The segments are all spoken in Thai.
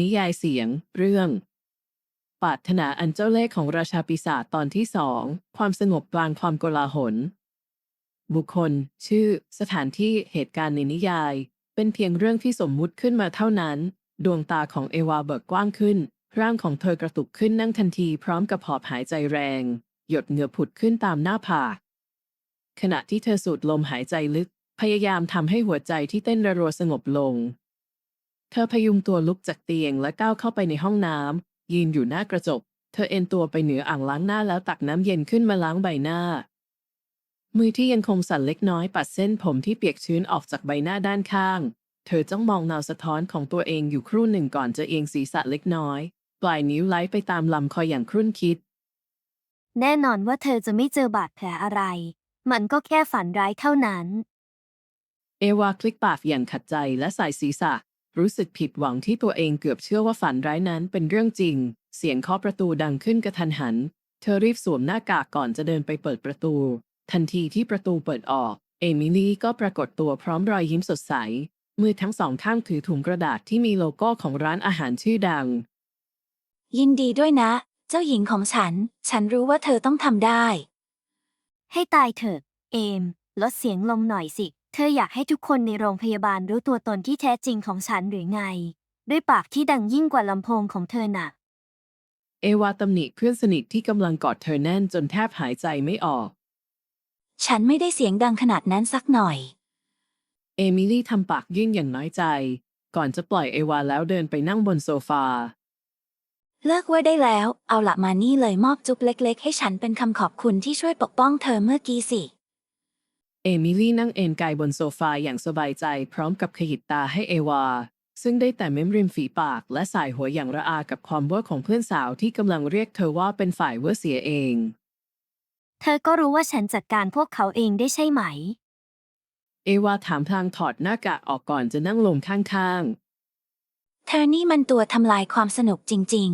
นิยายเสียง เรื่องปรารถนาอันเจ้าเล่ห์ของราชาปีศาจตอนที่สองความสงบกลางความโกลาหล บุคคล ชื่อ สถานที่เหตุการณ์ในนิยาย เป็นเพียงเรื่องที่สมมุติขึ้นมาเท่านั้น ดวงตาของเอวาเบิกกว้างขึ้น ร่างของเธอกระตุกขึ้นนั่งทันทีพร้อมกับหอบหายใจแรง หยดเหงื่อผุดขึ้นตามหน้าผากขณะที่เธอสูดลมหายใจลึก พยายามทำให้หัวใจที่เต้นระรัวสงบลง เธอพยุงตัวลุกจากเตียงและก้าวเข้าไปในห้องน้ำยืนอยู่หน้ากระจก เธอเอนตัวไปเหนืออ่างล้างหน้าแล้วตักน้ำเย็นขึ้นมาล้างใบหน้า มือที่ยังคงสั่นเล็กน้อยปัดเส้นผมที่เปียกชื้นออกจากใบหน้าด้านข้าง เธอจ้องมองเงาสะท้อนของตัวเองอยู่ครู่หนึ่งก่อนจะเอียงศีรษะเล็กน้อย ปลายนิ้วไล้ไปตามลำคออย่างครุ่นคิด แน่นอนว่าเธอจะไม่เจอบาดแผลอะไร มันก็แค่ฝันร้ายเท่านั้น เอวาคลิกปากอย่างขัดใจและสายศีรษะ รู้สึกผิดหวังที่ตัวเองเกือบเชื่อว่าฝันร้ายนั้นเป็นเรื่องจริง เสียงเคาะประตูดังขึ้นกระทันหัน เธอรีบสวมหน้ากากก่อนจะเดินไปเปิดประตู ทันทีที่ประตูเปิดออก เอมิลี่ก็ปรากฏตัวพร้อมรอยยิ้มสดใส มือทั้งสองข้างถือถุงกระดาษที่มีโลโก้ของร้านอาหารชื่อดัง ยินดีด้วยนะ เจ้าหญิงของฉัน ฉันรู้ว่าเธอต้องทำได้ ให้ตายเถอะ เอม ลดเสียงลมหน่อยสิ เธออยากให้ทุกคนในโรงพยาบาลรู้ตัวตนที่แท้จริงของฉันหรือไง ด้วยปากที่ดังยิ่งกว่าลำโพงของเธอน่ะเอวาตำหนิเพื่อนสนิทที่กำลังกอดเธอแน่นจนแทบหายใจไม่ออก ฉันไม่ได้เสียงดังขนาดนั้นสักหน่อย เอมิลี่ทำปากยื่นอย่างน้อยใจ ก่อนจะปล่อยเอวาแล้วเดินไปนั่งบนโซฟา เลิกว่าได้แล้ว เอาละมานี่เลยมอบจุ๊บเล็ก ๆ ให้ฉันเป็นคำขอบคุณที่ช่วยปกป้องเธอเมื่อกี้สิ เอมิลี่นั่งเอนกายบนโซฟาอย่างสบายใจพร้อมกับขยิบตาให้เอวา ซึ่งได้แต่เม้มริมฝีปากและสายหัวอย่างระอากับความเวอร์ของเพื่อนสาวที่กำลังเรียกเธอว่าเป็นฝ่ายเวอร์เสียเอง เธอก็รู้ว่าฉันจัดการพวกเขาเองได้ใช่ไหม เอวาถามพลางถอดหน้ากากออกก่อนจะนั่งลงข้างเธอนี่มันตัวทำลายความสนุกจริง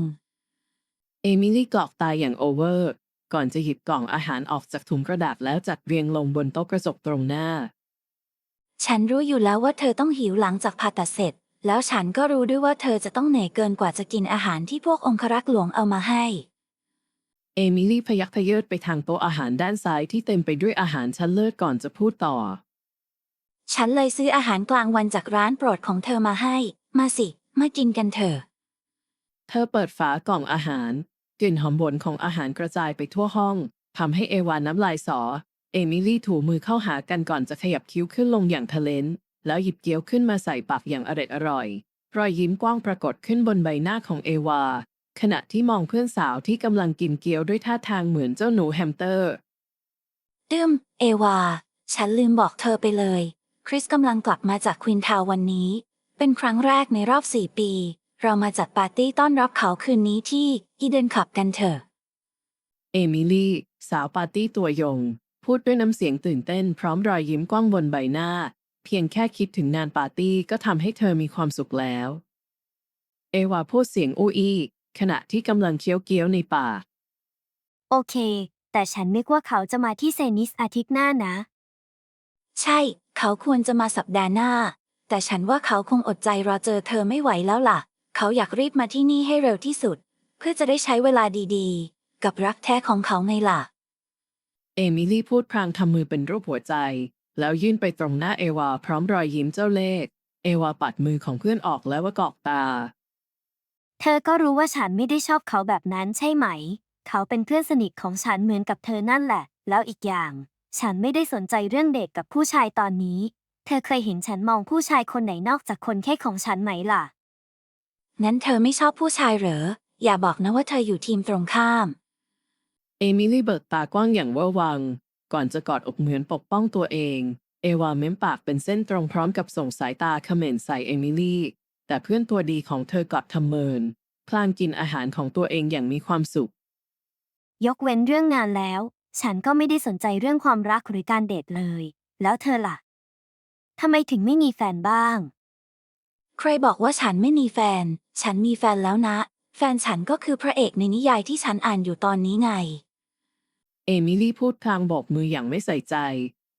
ๆ เอมิลี่กรอกตาอย่างโอเวอร์ ก่อนจะหยิบกล่องอาหารออกจากถุงกระดาษแล้วจัดเรียงลงบนโต๊ะกระจกตรงหน้าๆฉันรู้อยู่แล้วว่าเธอต้องหิวหลังจากผ่าตัดเสร็จ แล้วฉันก็รู้ด้วยว่าเธอจะต้องเหนื่อยเกินกว่าจะกินอาหารที่พวกองครักษ์หลวงเอามาให้ เอมิลี่พยักพเยิดไปทางโต๊ะอาหารด้านซ้ายที่เต็มไปด้วยอาหารชั้นเลิศก่อนจะพูดต่อ ฉันเลยซื้ออาหารกลางวันจากร้านโปรดของเธอมาให้ มาสิ มากินกันเถอะ เธอเปิดฝากล่องอาหาร กลิ่นหอมหวนของอาหารกระจายไปทั่วห้องทำให้เอวาน้ำลายสอ เอมิลี่ถูมือเข้าหากันก่อนจะขยับคิ้วขึ้นลงอย่างทะเลนแล้วหยิบเกี๊ยวขึ้นมาใส่ปากอย่างอร็ดอร่อย รอยยิ้มกว้างปรากฏขึ้นบนใบหน้าของเอวา ขณะที่มองเพื่อนสาวที่กำลังกินเกี๊ยวด้วยท่าทางเหมือนเจ้าหนูแฮมสเตอร์ดืมเอวา ฉันลืมบอกเธอไปเลย คริสกำลังกลับมาจากควินทาววันนี้ เป็นครั้งแรกในรอบสี่ปี เรามาจัดปาร์ตี้ต้อนรับเขาคืนนี้ที่อีเดนขับกันเถอะ เอมิลี่ สาวปาร์ตี้ตัวยง พูดด้วยน้ำเสียงตื่นเต้นพร้อมรอยยิ้มกว้างบนใบหน้า เพียงแค่คิดถึงงานปาร์ตี้ก็ทำให้เธอมีความสุขแล้ว เอวาพูดเสียงอู้อี้ขณะที่กำลังเคี้ยวเกี๊ยวในปากโอเค แต่ฉันนึกว่าเขาจะมาที่เซนิสอาทิตย์หน้านะ ใช่ เขาควรจะมาสัปดาห์หน้า แต่ฉันว่าเขาคงอดใจรอเจอเธอไม่ไหวแล้วล่ะ เขาอยากรีบมาที่นี่ให้เร็วที่สุด เพื่อจะได้ใช้เวลาดีๆ กับรักแท้ของเขาไงล่ะ เอมิลี่พูดพลางทำมือเป็นรูปหัวใจ แล้วยื่นไปตรงหน้าเอวา พร้อมรอยยิ้มเจ้าเล่ห์เอวาปัดมือของเพื่อนออกแล้วว่ากอกตา เธอก็รู้ว่าฉันไม่ได้ชอบเขาแบบนั้นใช่ไหม เขาเป็นเพื่อนสนิทของฉันเหมือนกับเธอนั่นแหละ แล้วอีกอย่าง ฉันไม่ได้สนใจเรื่องเด็กกับผู้ชายตอนนี้ เธอเคยเห็นฉันมองผู้ชายคนไหนนอกจากคนแค่ของฉันไหมล่ะ งั้นเธอไม่ชอบผู้ชายเหรอ อย่าบอกนะว่าเธออยู่ทีมตรงข้าม เอมิลี่เบิกตากว้างอย่างเวอร์วัง ก่อนจะกอดอกเหมือนปกป้องตัวเอง เอวาเม้มปากเป็นเส้นตรงพร้อมกับส่งสายตาเขม่นใส่เอมิลี่ แต่เพื่อนตัวดีของเธอกลับทำเมิน พลางกินอาหารของตัวเองอย่างมีความสุข ยกเว้นเรื่องงานแล้ว ฉันก็ไม่ได้สนใจเรื่องความรักหรือการเดทเลย แล้วเธอล่ะทำไมถึงไม่มีแฟนบ้าง ใครบอกว่าฉันไม่มีแฟน ฉันมีแฟนแล้วนะ แฟนฉันก็คือพระเอกในนิยายที่ฉันอ่านอยู่ตอนนี้ไง เอมิลี่พูดพลางโบกมืออย่างไม่ใส่ใจ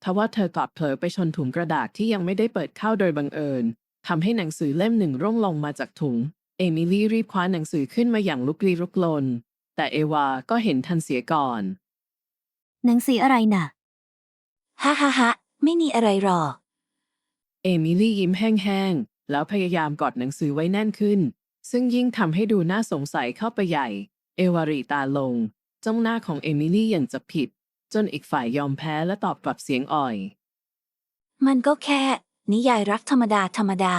ทว่าเธอกลับเผลอไปชนถุงกระดาษที่ยังไม่ได้เปิดเข้าโดยบังเอิญทำให้หนังสือเล่มหนึ่งร่วงลงมาจากถุง เอเอมิลี่รีบคว้าหนังสือขึ้นมาอย่างลุกลี้ลุกลน แต่เอวาก็เห็นทันเสียก่อน หนังสืออะไรน่ะ ฮ่าฮ่าฮ่าไม่มีอะไรหรอก เอมิลี่ยิ้มแห้งๆ แล้วพยายามกอดหนังสือไว้แน่นขึ้น ซึ่งยิ่งทำให้ดูน่าสงสัยเข้าไปใหญ่ เอวารีตาลง จ้องหน้าของเอมิลี่อย่างจะผิด จนอีกฝ่ายยอมแพ้และตอบกลับเสียงอ่อย มันก็แค่ นิยายรักธรรมดาธรรมดา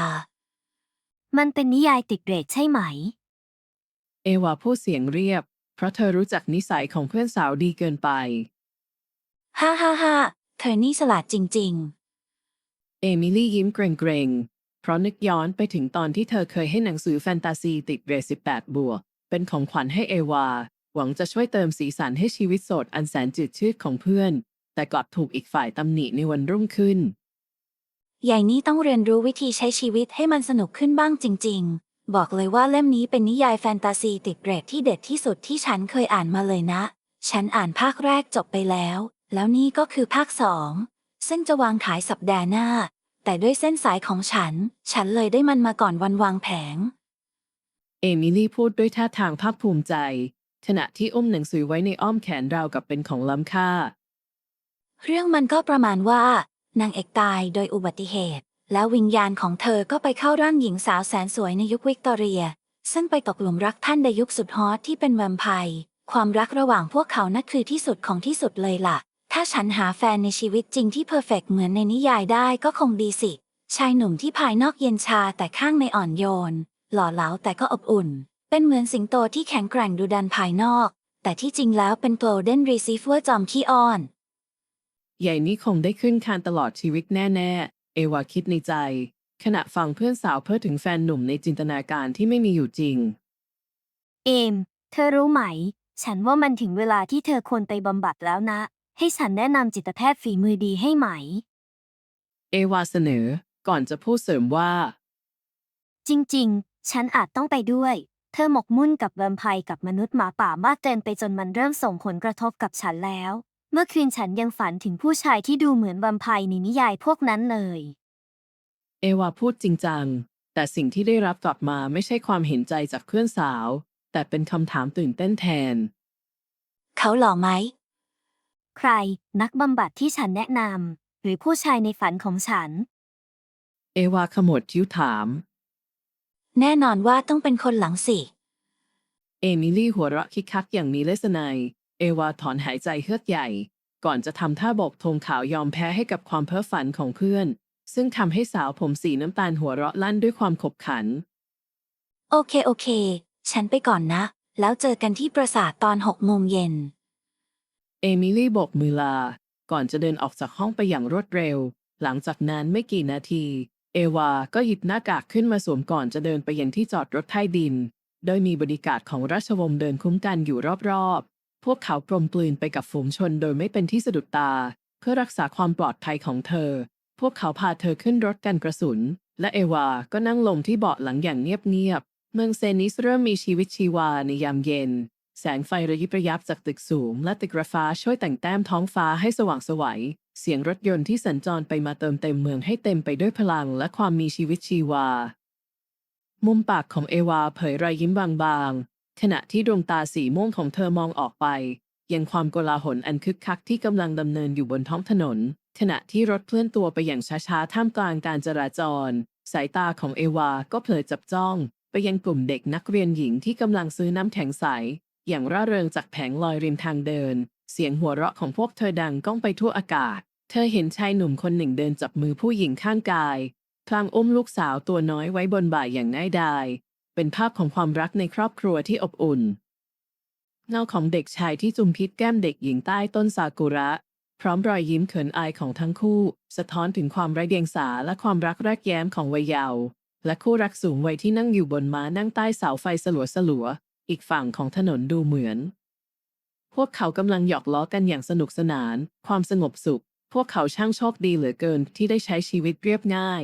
มันเป็นนิยายติดเรทใช่ไหม เอวาพูดเสียงเรียบ เพราะเธอรู้จักนิสัยของเพื่อนสาวดีเกินไป ฮ่าฮ่าฮ่าเธอนี่ฉลาดจริงเอมิลี่ยิ้มเกรงๆ เพราะนึกย้อนไปถึงตอนที่เธอเคยให้หนังสือแฟนตาซีติดเรท18 บวก เป็นของขวัญให้เอวา หวังจะช่วยเติมสีสันให้ชีวิตโสดอันแสนจืดชืดของเพื่อน แต่กลับถูกอีกฝ่ายตำหนิในวันรุ่งขึ้น ใหญ่นี่ต้องเรียนรู้วิธีใช้ชีวิตให้มันสนุกขึ้นบ้างจริง ๆ บอกเลยว่าเล่มนี้เป็นนิยายแฟนตาซีติดเรทที่เด็ดที่สุดที่ฉันเคยอ่านมาเลยนะ ฉันอ่านภาคแรกจบไปแล้ว แล้วนี่ก็คือภาคสองซึ่งจะวางขายสัปดาห์หน้า แต่ด้วยเส้นสายของฉัน ฉันเลยได้มันมาก่อนวันวางแผง เอมิลี่พูดด้วยท่าทางภาคภูมิใจ ขณะที่อุ้มหนังสือไว้ในอ้อมแขนราวกับเป็นของล้ำค่า เรื่องมันก็ประมาณว่านางเอกตายโดยอุบัติเหตุ แล้ววิญญาณของเธอก็ไปเข้าร่างหญิงสาวแสนสวยในยุควิกตอเรีย ซึ่งไปตกหลุมรักท่านในยุคสุดฮอตที่เป็นแวมไพร์ความรักระหว่างพวกเขานั่นคือที่สุดของที่สุดเลยล่ะ ถ้าฉันหาแฟนในชีวิตจริงที่เพอร์เฟกเหมือนในนิยายได้ก็คงดีสิ ชายหนุ่มที่ภายนอกเย็นชาแต่ข้างในอ่อนโยน หล่อเหลาแต่ก็อบอุ่น เป็นเหมือนสิงโตที่แข็งแกร่งดูดันภายนอก แต่ที่จริงแล้วเป็น Golden Retriever จอมขี้อ้อน ใหญ่นี้คงได้ขึ้นคานตลอดชีวิตแน่ ๆ เอวาคิดในใจ ขณะฟังเพื่อนสาวเพ้อถึงแฟนหนุ่มในจินตนาการที่ไม่มีอยู่จริง เอม เธอรู้ไหม ฉันว่ามันถึงเวลาที่เธอควรไปบำบัดแล้วนะ ให้ฉันแนะนำจิตแพทย์ฝีมือดีให้ไหม เอวาเสนอ ก่อนจะพูดเสริมว่า จริงๆ ฉันอาจต้องไปด้วย เธอหมกมุ่นกับแวมไพร์กับมนุษย์หมาป่ามากเกินไปจนมันเริ่มส่งผลกระทบกับฉันแล้ว เมื่อคืนฉันยังฝันถึงผู้ชายที่ดูเหมือนแวมไพร์ในนิยายพวกนั้นเลย เอวาพูดจริงจัง แต่สิ่งที่ได้รับกลับมาไม่ใช่ความเห็นใจจากเพื่อนสาว แต่เป็นคำถามตื่นเต้นแทน เขาหล่อไหม ใคร นักบำบัดที่ฉันแนะนำหรือผู้ชายในฝันของฉัน เอวาขมวดคิ้วถาม แน่นอนว่าต้องเป็นคนหลังสิ เอมิลี่หัวเราะคิกคักอย่างมีเลสไนยเอวาถอนหายใจเฮือกใหญ่ ก่อนจะทำท่าโบกธงขาวยอมแพ้ให้กับความเพ้อฝันของเพื่อน ซึ่งทำให้สาวผมสีน้ำตาลหัวเราะลั่นด้วยความขบขัน โอเคโอเค ฉันไปก่อนนะ แล้วเจอกันที่ปราสาทตอนหกโมงเย็น เอมิลี่โบกมือลา ก่อนจะเดินออกจากห้องไปอย่างรวดเร็ว หลังจากนั้นไม่กี่นาที เอวาก็หยิบหน้ากากขึ้นมาสวมก่อนจะเดินไปยังที่จอดรถใต้ดิน โดยมีบริการของราชวงศ์เดินคุ้มกันอยู่รอบๆ พวกเขากลมกลืนไปกับฝูงชนโดยไม่เป็นที่สะดุดตา เพื่อรักษาความปลอดภัยของเธอ พวกเขาพาเธอขึ้นรถกันกระสุน และเอวาก็นั่งลงที่เบาะหลังอย่างเงียบๆ เมืองเซนิสเริ่มมีชีวิตชีวาในยามเย็น แสงไฟระยิบระยับจากตึกสูง และตึกระฟ้าช่วยแต่งแต้มท้องฟ้าให้สว่างสวัยเสียงรถยนต์ที่สัญจรไปมาเติมเต็มเมืองให้เต็มไปด้วยพลังและความมีชีวิตชีวา มุมปากของเอวาเผยรอยยิ้มบางๆ ขณะที่ดวงตาสีม่วงของเธอมองออกไป ยังความโกลาหลอันคึกคักที่กำลังดำเนินอยู่บนท้องถนน ขณะที่รถเคลื่อนตัวไปอย่างช้าๆ ท่ามกลางการจราจร สายตาของเอวาก็เผลอจับจ้อง ไปยังกลุ่มเด็กนักเรียนหญิงที่กำลังซื้อน้ำแข็งใส อย่างร่าเริงจากแผงลอยริมทางเดิน เสียงหัวเราะของพวกเธอดังก้องไปทั่วอากาศ เธอเห็นชายหนุ่มคนหนึ่งเดินจับมือผู้หญิงข้างกาย พลางอุ้มลูกสาวตัวน้อยไว้บนบ่าอย่างง่ายดาย เป็นภาพของความรักในครอบครัวที่อบอุ่น เงาของเด็กชายที่จุมพิษแก้มเด็กหญิงใต้ต้นซากุระ พร้อมรอยยิ้มเขินอายของทั้งคู่ สะท้อนถึงความไร้เดียงสาและความรักแรกแย้มของวัยเยาว์และคู่รักสูงวัยที่นั่งอยู่บนม้านั่งใต้เสาไฟสลัวสลัว อีกฝั่งของถนนดูเหมือน พวกเขากำลังหยอกล้อกันอย่างสนุกสนาน ความสงบสุข พวกเขาช่างโชคดีเหลือเกินที่ได้ใช้ชีวิตเรียบง่าย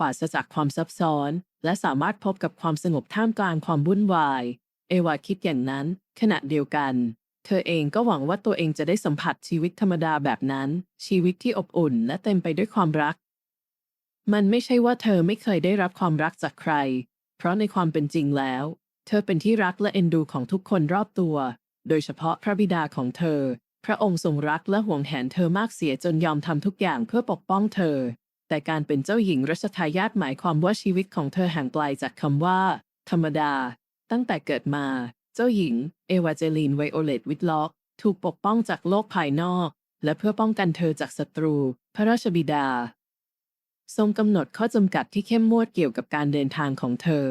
ปราศจากความซับซ้อน และสามารถพบกับความสงบท่ามกลางความวุ่นวาย เอวาคิดอย่างนั้น ขณะเดียวกัน เธอเองก็หวังว่าตัวเองจะได้สัมผัสชีวิตธรรมดาแบบนั้น ชีวิตที่อบอุ่นและเต็มไปด้วยความรัก มันไม่ใช่ว่าเธอไม่เคยได้รับความรักจากใคร เพราะในความเป็นจริงแล้ว เธอเป็นที่รักและเอ็นดูของทุกคนรอบตัว โดยเฉพาะพระบิดาของเธอ พระองค์ทรงรักและห่วงแหนเธอมากเสียจนยอมทำทุกอย่างเพื่อปกป้องเธอ แต่การเป็นเจ้าหญิงรัชทายาทหมายความว่าชีวิตของเธอห่างไกลจากคำว่า ธรรมดา ตั้งแต่เกิดมา เจ้าหญิง เอวาเจลีนไวโอเลตวิทล็อก ถูกปกป้องจากโลกภายนอก และเพื่อป้องกันเธอจากศัตรู พระราชบิดา ทรงกำหนดข้อจำกัดที่เข้มงวดเกี่ยวกับการเดินทางของเธอ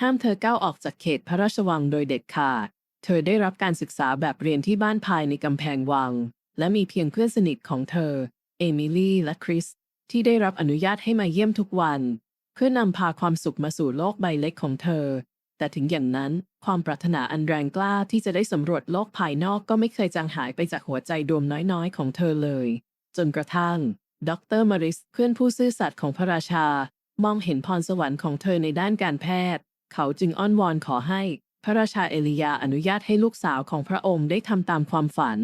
ห้ามเธอก้าวออกจากเขตพระราชวังโดยเด็ดขาด เธอได้รับการศึกษาแบบเรียนที่บ้านภายในกำแพงวัง และมีเพียงเพื่อนสนิทของเธอ เอมิลี่และคริส ที่ได้รับอนุญาตให้มาเยี่ยมทุกวัน เพื่อนำพาความสุขมาสู่โลกใบเล็กของเธอ แต่ถึงอย่างนั้นความปรารถนาอันแรงกล้าที่จะได้สำรวจโลกภายนอกก็ไม่เคยจางหายไปจากหัวใจดวงน้อยๆ ของเธอเลย จนกระทั่งดรมาริสเพื่อนผู้ซื่อสัตย์ของพระราชามองเห็นพรสวรรค์ของเธอในด้านการแพทย์ เขาจึงอ้อนวอนขอให้พระราชาเอลียาอนุญาตให้ลูกสาวของพระองค์ได้ทำตามความฝัน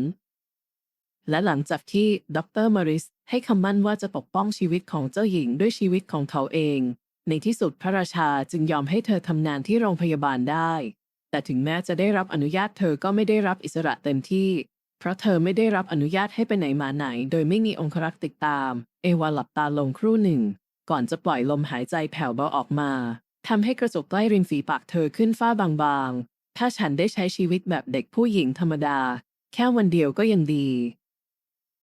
และหลังจากที่ดรมาริสให้คำมั่นว่าจะปกป้องชีวิตของเจ้าหญิงด้วยชีวิตของเขาเอง ในที่สุดพระราชาจึงยอมให้เธอทำงานที่โรงพยาบาลได้ แต่ถึงแม้จะได้รับอนุญาตเธอก็ไม่ได้รับอิสระเต็มที่ เพราะเธอไม่ได้รับอนุญาตให้ไปไหนมาไหน โดยไม่มีองครักษ์ติดตาม เอวาหลับตาลงครู่หนึ่ง ก่อนจะปล่อยลมหายใจแผ่วเบาออกมา ทำให้กระจกใกล้ริมฝีปากเธอขึ้นฝ้าบางๆ ถ้าฉันได้ใช้ชีวิตแบบเด็กผู้หญิงธรรมดา แค่วันเดียวก็ยังดี